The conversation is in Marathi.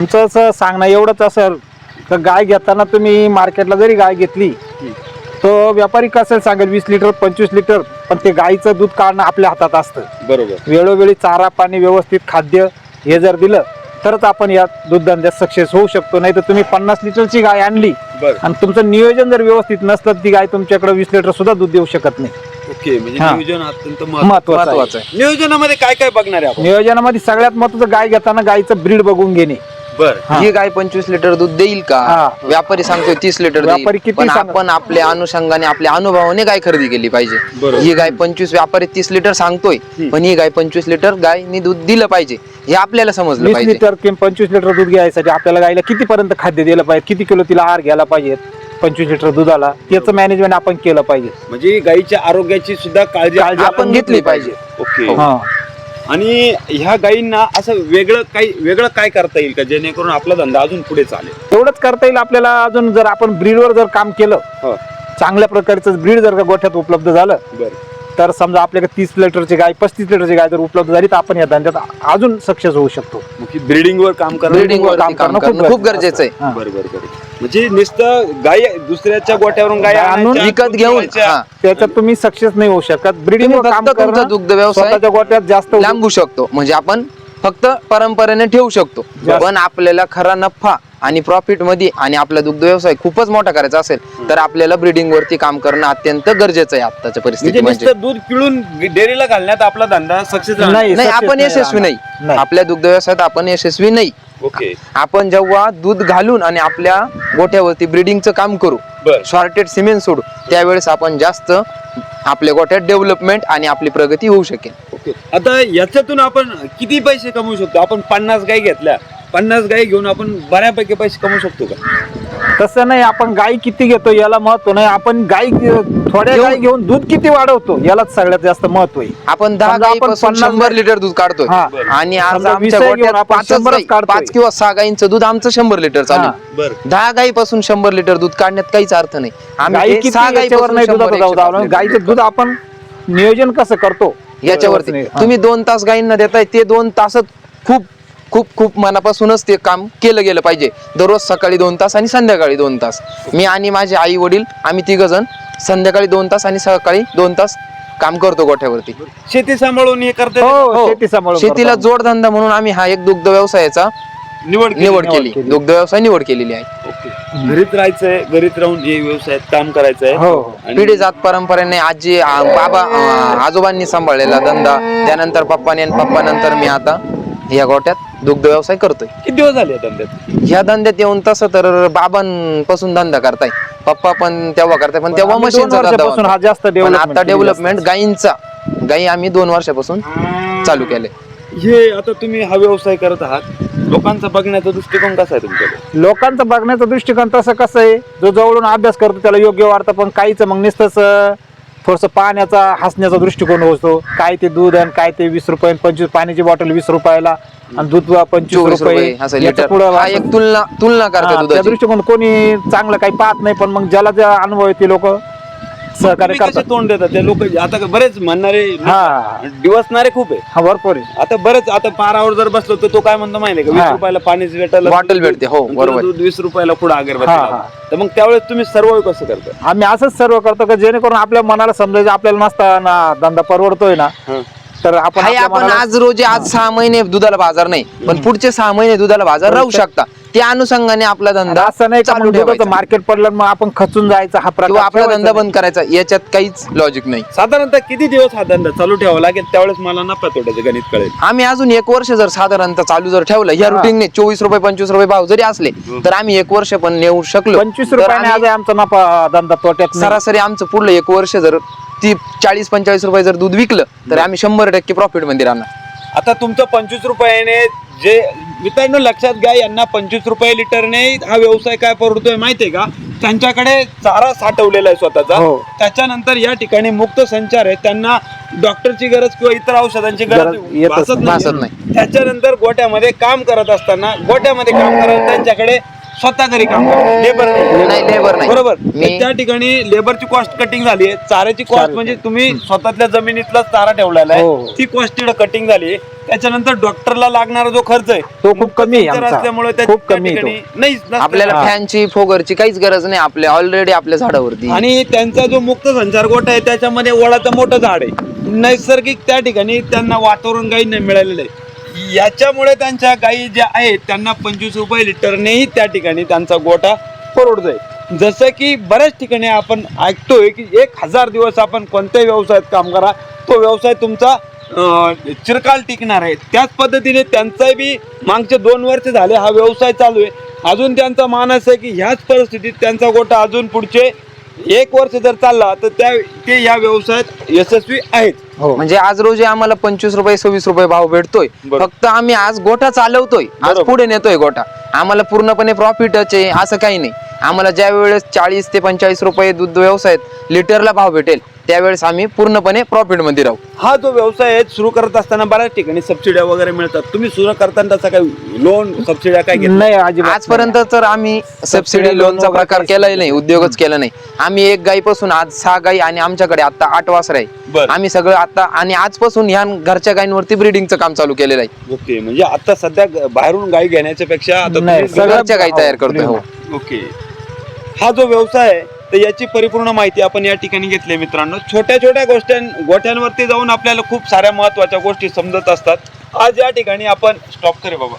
तुमचं असं सांगणं एवढंच असेल तर गाय घेताना तुम्ही मार्केटला जरी गाय घेतली तो व्यापारी कसं सांगेल वीस लिटर पंचवीस लिटर पण ते गाईचं दूध काढणं आपल्या हातात असतं. बरोबर. वेळोवेळी चारा पाणी व्यवस्थित खाद्य हे जर दिलं तरच आपण या दूध धंद्यात सक्सेस होऊ शकतो. नाही तर तुम्ही पन्नास लिटरची गाय आणली बर. आणि तुमचं नियोजन जर व्यवस्थित नसलं तर ती गाय तुमच्याकडे वीस लिटर सुद्धा दूध देऊ शकत नाही. ओके म्हणजे हा. नियोजन अत्यंत महत्त्वाचं महत्वाचं आहे. नियोजनामध्ये काय काय बघणार आहे आपण? नियोजनामध्ये सगळ्यात महत्वाचं गाय घेताना गायचं ब्रीड बघून घेणे. बर. हा. ही गाय पंचवीस लिटर दूध देईल का? हा. व्यापारी सांगतोय तीस लिटर व्यापारी किती पण आपण आपल्या अनुषंगाने आपल्या अनुभवाने गाय खरेदी केली पाहिजे. बरोबर. ही गाय पंचवीस व्यापारी तीस लिटर सांगतोय पण ही गाय पंचवीस लिटर गायनी दूध दिलं पाहिजे. हे आपल्याला समजलं वीस पाहिजे. लिटर किंवा पंचवीस लिटर दूध घ्यायसाठी आपल्याला गायला किती पर्यंत खाद्य दिलं पाहिजे? किती किलो तिला आहार घ्यायला पाहिजे? पंचवीस लिटर दुधाला. त्याचं मॅनेजमेंट आपण केलं पाहिजे. म्हणजे गाईच्या आरोग्याची सुद्धा काळजी काळजी आपण घेतली पाहिजे. ओके हा. आणि ह्या गायींना असं वेगळं काही वेगळं काय करता येईल का? जेणेकरून आपला धंदा अजून पुढे चालेल? तेवढंच करता येईल आपल्याला अजून जर आपण ब्रीडवर जर काम केलं हो. चांगल्या प्रकारचं ब्रीड जर का गोठ्यात उपलब्ध झालं बरं. तर समजा आपल्याकडे तीस लिटरची गाय पस्तीस लिटरची गाय जर उपलब्ध झाली तर आपण या धंद्यात अजून सक्सेस होऊ शकतो. ब्रिडिंग वर काम करणं ब्रिडिंग वर काम काम करणं खूप खूप गरजेचं आहे. हा. बरोबर बरोबर म्हणजे नुसतं गाय दुसऱ्याच्या गोठ्यावरून गाय गाय आणून विकत घेऊन. त्याच्यात तुम्ही सक्सेस नाही होऊ शकत. ब्रीडिंग तुम्ही काम करणं दुग्ध व्यवसाय स्वतःच्या गोठ्यात जास्त लांबू शकतो. म्हणजे आपण फक्त परंपरेने ठेवू शकतो. पण आपल्याला खरा नफा आणि प्रॉफिटमध्ये आणि आपला दुग्ध व्यवसाय खूपच मोठा करायचा असेल तर आपल्याला ब्रीडिंग वरती काम करणं अत्यंत गरजेचं आहे आताच्या म्हणजे परिस्थितीमध्ये नुसतं दूध पिळून डेअरीला घालण्यात आपला धंदा सक्सेस नाही आपण यशस्वी नाही. आपल्या दुग्ध व्यवसायात आपण यशस्वी नाही. ओके. आपण जेव्हा दूध घालून आणि आपल्या गोठ्यावरती ब्रीडिंगचं काम करू शॉर्टेड सिमेंट सोडू त्यावेळेस आपण जास्त आपल्या गोठ्यात डेव्हलपमेंट आणि आपली प्रगती होऊ शकेल. ओके. आता याच्यातून आपण किती पैसे कमवू शकतो? आपण पन्नास गाय घेतल्या. पन्नास गाय घेऊन आपण बऱ्यापैकी पैसे कमवू शकतो का तसं नाही आपण गाय किती घेतो याला महत्त्व नाही आपण गाय थोड्या गाय घेऊन दूध किती वाढवतो यालाच सगळ्यात जास्त महत्त्व आहे आपण दहा समजा आपण गाईपासून पन्नास शंभर गाई- लिटर दूध काढतोय हा. आणि आज समजा आमच्या वीस गाई गोठ्यात घेऊन आपण पाचच शंभरच गाई काढतोय. पाच किंवा सहा गाईंचं दूध आमचं शंभर लिटर चालू हा. आहे. बर दहा गाईपासून शंभर लिटर दूध काढण्यात काहीच अर्थ नाही गाई आम्ही ते किती सहा याच्यावर गाईपासून नाही शंभर, दुधाचं जाऊ एकशे द्यावं. पाच लिटर गाईचं दूध आपण नियोजन कसं करतो याच्यावरती हा. तुम्ही दोन तास गाईंना देताय ते दोन तासात खूप खूप खूप मनापासूनच ते काम केलं गेलं पाहिजे. दररोज सकाळी दोन तास आणि संध्याकाळी दोन तास. मी आणि माझे आई वडील आम्ही तिघ जण संध्याकाळी दोन तास आणि सकाळी दोन तास काम करतो गोठ्यावरती. शेती सांभाळून हे करते? हो शेती सांभाळून शेतीला. जोडधंदा म्हणून आम्ही हा एक दुग्ध व्यवसायाचा निवड केली. निवड केली. दुग्ध व्यवसाय निवड केलेली आहे. ओके. घरीच राहायचंय घरीच राहून हे व्यवसायात काम करायचंय. हो हो. पिढी जात परंपरेने आजी बाबा आजोबांनी सांभाळलेला धंदा. त्यानंतर पप्पाने आणि पप्पा नंतर मी आता या गोट्यात दुग्ध व्यवसाय करतोय. किती दिवस झाले या धंद्यात? ह्या धंद्यात येऊन तसं तर बाबांपासून धंदा करताय. पप्पा पण तेव्हा करताय पण तेव्हा आम्ही दोन मशीनचा धंदा वर्षापासून हा होता. जास्त पण development आता डेव्हलपमेंट गायींचा गायी आम्ही दोन वर्षापासून चालू केले हे आता तुम्ही हा व्यवसाय करत आहात. लोकांचा बघण्याचा दृष्टिकोन कसा आहे तुमच्याकडे? लोकांचा बघण्याचा दृष्टिकोन तसं कसं आहे? जो जवळून अभ्यास करतो त्याला योग्य वाटतं पण काहीच मग नुसतंच थोडस पाण्याचा हसण्याचा दृष्टिकोन होतो. काय ते दूध आणि काय ते वीस रुपये पंचवीस पाण्याची बॉटल वीस रुपयाला आणि दूध पंचवीस चोवीस रुपये. याच्या लिटर पुढं हा एक तुलना तुलना हा, करते त्या दुधाची. दृष्टिकोन कोणी चांगलं काही पाहत नाही पण मग ज्याला ज्या अनुभव आहे ते लोक सहकार्य तुम्ही कसे करतात. तोंड देतात? ते लोक आता बरेच म्हणणारे हा. दिवसणारे खूप आहे. हा भरपूर आहे. आता बरेच आता पारावर जर बसलो तर तो काय म्हणतो माहिती का? वीस हा. रुपयाला पाणीच भेटेल Bottle भेटते, हो, बरोबर. दूध वीस रुपयाला पुढे अगरबत्ती हा. हा. तर मग त्यावेळेस तुम्ही सर्व कसं करता? आम्ही असंच सर्व करतो की? जेणेकरून आपल्या मनाला समजायचं आपल्याला नसता ना धंदा परवडतोय ना. हा. तर आपण हाय आपल्या आपण मनाला- आज रोजी आज सहा महिने दुधाला बाजार नाही. पण पुढचे सहा महिने दुधाला बाजार राहू शकता. त्या अनुषंगाने आपला धंदा असं नाही का चालू ठेवायचा. मार्केट पडलं मग आपण खचून जायचा हा प्रकार आपला ठेवायचा धंदा नाही. बंद करायचा याच्यात काहीच लॉजिक नाही साधारणतः किती दिवस हा धंदा चालू ठेवावा लागेल त्यावेळेस मला नफा तोट्याचं गणित कळेल आम्ही अजून एक वर्ष जर साधारणतः चालू जर ठेवलं या हा. रुटीनने चोवीस रुपये पंचवीस रुपये भाव जरी असले तर आम्ही एक वर्ष पण नेऊ शकलो पंचवीस तर रुपयाने आम्ही आज आमचा नफा धंदा तोट्यात नाही. सरासरी आमचं पुढलं एक वर्ष जर ती चाळीस पंचेचाळीस रुपये जर दूध विकलं तर आम्ही शंभर टक्के प्रॉफिटमध्ये राहणार आता तुमचं पंचवीस रुपयाने जे मित्रांनो लक्षात घ्या यांना पंचवीस रुपये लिटरने हा व्यवसाय काय परवडतोय माहितीये का? त्यांच्याकडे चारा साठवलेला आहे स्वतःचा. हो. त्याच्यानंतर या ठिकाणी मुक्त संचार आहे. त्यांना डॉक्टरची गरज किंवा इतर औषधांची गरज भासत नाही. त्याच्यानंतर गोट्यामध्ये काम करत असताना गोट्यामध्ये काम करत त्यांच्याकडे स्वतः घरी काम लेबर नाही, labor नाही. बरोबर मी- त्या ठिकाणी लेबरची कॉस्ट कटिंग झाली आहे चाऱ्याची कॉस्ट म्हणजे तुम्ही स्वतःतल्या जमिनीतला चारा ठेवलेला हो. आहे ती कॉस्ट तिकडे कटिंग झाली आहे त्याच्यानंतर डॉक्टरला लागणारा जो खर्च आहे तो खूप कमी आहे तर आमचा. असल्यामुळे त्या- खूप त्या कमी आहे तो. ठिकाणी नाही नसतं. आपल्याला हा. फॅनची फोगरची काहीच गरज नाही आपल्या ऑलरेडी आपल्या झाडावरती आणि त्यांचा जो मुक्त संचार गोठा आहे त्याच्यामध्ये वडाचं मोठं झाड आहे नैसर्गिक त्या ठिकाणी त्यांना वातावरण गायींना मिळालेलं आहे याच्यामुळे त्यांच्या गायी ज्या आहेत त्यांना पंचवीस रुपये लिटरनेही त्या ठिकाणी त्यांचा गोठा परवडतोय. जसं की बऱ्याच ठिकाणी आपण ऐकतोय की एक हजार दिवस आपण कोणत्याही व्यवसायात काम करा तो व्यवसाय तुमचा चिरकाल टिकणार आहे. त्याच पद्धतीने त्यांचाही बी मागचे दोन वर्ष झाले हा व्यवसाय चालू आहे. अजून त्यांचा मानस आहे की ह्याच परिस्थितीत त्यांचा गोठा अजून पुढचे एक वर्ष जर चालला तर त्या ते या व्यवसायात यशस्वी आहेत. हो. म्हणजे आज रोजी आम्हाला पंचवीस रुपये सव्वीस रुपये भाव भेटतोय. बरोबर. फक्त आम्ही आज गोठा चालवतोय. आज बरोबर. पुढे नेतोय गोठा आम्हाला पूर्णपणे प्रॉफिटच आहे असं काही नाही. आम्हाला ज्या वेळेस चाळीस ते पंचेचाळीस रुपये दूध व्यवसायात लिटरला भाव भेटेल त्यावेळेस आम्ही पूर्णपणे प्रॉफिटमध्ये राहू. हा जो व्यवसाय आहे सुरू करत असताना बऱ्याच ठिकाणी सबसिड्या वगैरे मिळतात. तुम्ही सुरू करताना त्याचा काही लोन सबसिड्या काय घेतल्या नाही? अजिबात आजपर्यंत तर आम्ही सबसिडी लोनचा प्रकार केलाही नाही. उद्योगच केला नाही. आम्ही एक गायीपासून आज सहा गायी आणि आमच्याकडे आता आठ वासर आहे. बरं. आम्ही सगळं आता आणि आजपासून ह्या घरच्या गायींवरती ब्रिडिंगचं काम चालू केलेलं आहे. ओके म्हणजे आता सध्या ग- बाहेरून गाय घेण्याच्या पेक्षा आता नाही, तुम्ही सगळं- घरच्या गायी तयार करतोय हो. ओके. हा जो व्यवसाय आहे तर याची परिपूर्ण माहिती आपण या ठिकाणी घेतली आहे मित्रांनो. छोट्या छोट्या गोष्टी गोठ्यांवरती जाऊन आपल्याला खूप साऱ्या महत्त्वाच्या गोष्टी समजत असतात. आज या ठिकाणी आपण स्टॉप करे बाबा.